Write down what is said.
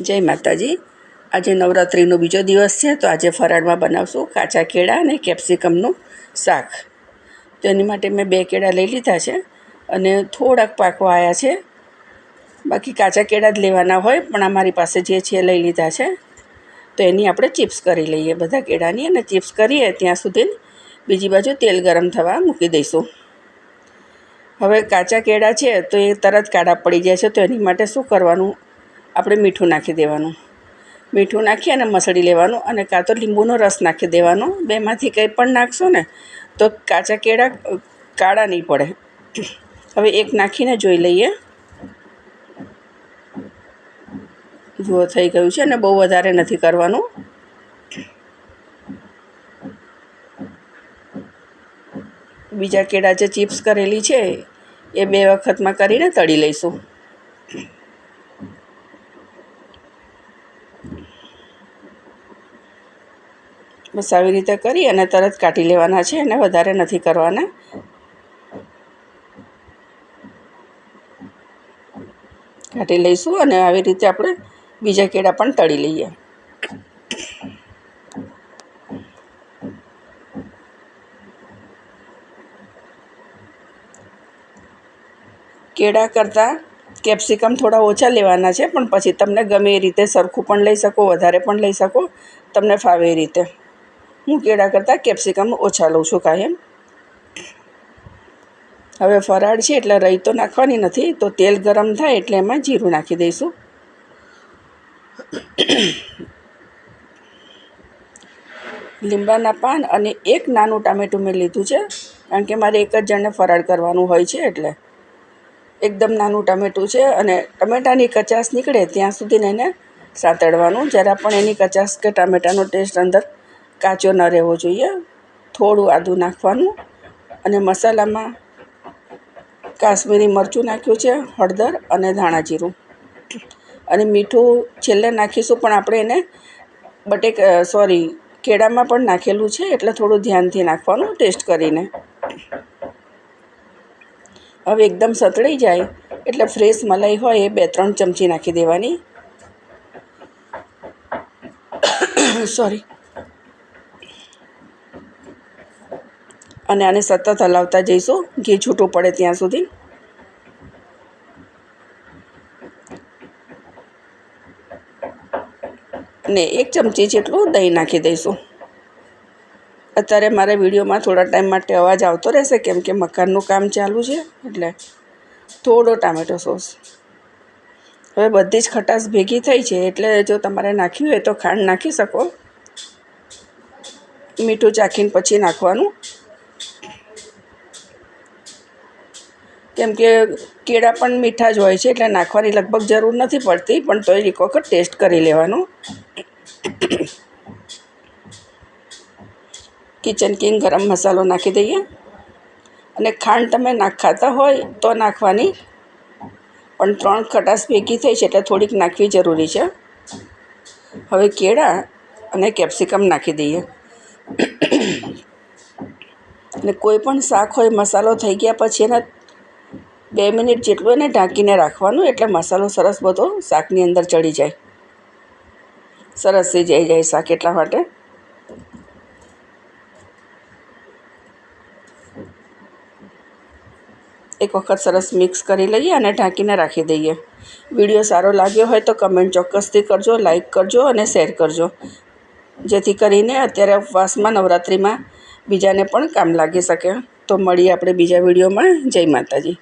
જય માતાજી. આજે નવરાત્રિનો બીજો દિવસ છે, તો આજે ફરાળમાં બનાવશું કાચા કેળા અને કેપ્સિકમનું શાક. તો એની માટે મેં બે કેળા લઈ લીધા છે અને થોડાક પાકવા આવ્યા છે. બાકી કાચા કેળા જ લેવાના હોય, પણ અમારી પાસે જે છે લઈ લીધા છે. તો એની આપણે ચિપ્સ કરી લઈએ બધા કેળાની અને ચિપ્સ કરીએ ત્યાં સુધી બીજી બાજુ તેલ ગરમ થવા મૂકી દઈશું. હવે કાચા કેળા છે, તો એ તરત કાળા પડી જાય છે, તો એની માટે શું કરવાનું? આપણે મીઠું નાખી દેવાનું. મીઠું નાખી અને મસળી લેવાનું અને કાં તો લીંબુનો રસ નાખી દેવાનો. બેમાંથી કંઈ પણ નાખશો ને, તો કાચા કેળા કાળા નહીં પડે. હવે એક નાખીને જોઈ લઈએ. જુઓ થઈ ગયું છે અને બહુ વધારે નથી કરવાનું. બીજા કેળા જે ચિપ્સ કરેલી છે, એ બે વખતમાં કરીને તળી લઈશું. બસ આવી રીતે કરી અને તરત કાઢી લેવાના છે અને વધારે નથી કરવાના. કાઢી લઈશું અને આવી રીતે આપણે બીજા કેળા પણ તળી લઈએ. કેળા કરતાં કેપ્સિકમ થોડા ઓછા લેવાના છે, પણ પછી તમને ગમે એ રીતે સરખું પણ લઈ શકો, વધારે પણ લઈ શકો, તમને ફાવે એ રીતે. હું કેળા કરતાં કેપ્સિકમ ઓછા લઉં છું કાયમ. હવે ફરાળ છે એટલે રહી તો નાખવાની નથી, તો તેલ ગરમ થાય એટલે એમાં જીરું નાખી દઈશું. લીંબાના પાન અને એક નાનું ટામેટું મેં લીધું છે, કારણ કે મારે એક જ જણને ફરાળ કરવાનું હોય છે એટલે. એકદમ નાનું ટમેટું છે અને ટમેટાની કચાશ નીકળે ત્યાં સુધીને એને સાતડવાનું, જરા પણ એની કચાશ કે ટામેટાનો ટેસ્ટ અંદર કાચો ન રહેવો જોઈએ, થોડું આદું નાખવાનું અને મસાલામાં કાશ્મીરી મરચું નાખ્યું છે, હળદર અને ધાણા જીરું. અને મીઠું છેલ્લે નાખીશું, પણ આપણે એને બટેક સોરી કેળામાં પણ નાખેલું છે, એટલે થોડું ધ્યાનથી નાખવાનું, ટેસ્ટ કરીને. હવે એકદમ સતળાઈ જાય, એટલે ફ્રેશ મલાઈ હોય એ બે, ત્રણ ચમચી નાખી દેવાની. સોરી અને આને સતત હલાવતા જઈશું. ઘી છૂટું પડે ત્યાં સુધી. ને એક ચમચી જેટલું દહીં નાખી દઈશું. અત્યારે મારા વિડીયોમાં થોડા ટાઈમ માટે અવાજ આવતો રહેશે, કેમ કે મકાનનું કામ ચાલુ છે, એટલે થોડો ટામેટો સોસ. હવે બધી જ ખટાશ ભેગી થઈ છે, એટલે જો તમારે નાખવી હોય તો ખાંડ નાખી શકો. મીઠું ચાખીને પછી નાખવાનું. કેમ કે કેળા પણ મીઠા જ હોય છે એટલે નાખવાની લગભગ જરૂર નથી પડતી, પણ તોય એક વખત ટેસ્ટ કરી લેવાનું. કિચન કિંગ ગરમ મસાલો નાખી દઈએ. અને ખાંડ તમે નાખ ખાતા હોય તો નાખવાની. પણ ત્રણ ખટાશ ભેગી થઈ છે એટલે થોડીક નાખવી જરૂરી છે. હવે કેળા અને કેપ્સિકમ નાખી દઈએ. અને કોઈ પણ શાક હોય, મસાલો થઈ ગયા પછી એના બે મિનિટ જેટલું એને ઢાંકીને રાખવાનું, એટલે મસાલો સરસ બધો શાકની અંદર ચડી જાય. સરસ થઈ જાય શાક એટલા માટે. એક વખત સરસ મિક્સ કરી લઈએ અને ઢાંકીને રાખી દઈએ. વીડિયો સારો લાગ્યો હોય તો કમેન્ટ ચોક્કસથી કરજો લાઇક કરજો અને શેર કરજો. જેથી કરીને અત્યારે ઉપવાસમાં નવરાત્રિમાં બીજાને પણ કામ લાગી શકે. તો મળીએ આપણે બીજા વિડીયોમાં. જય માતાજી.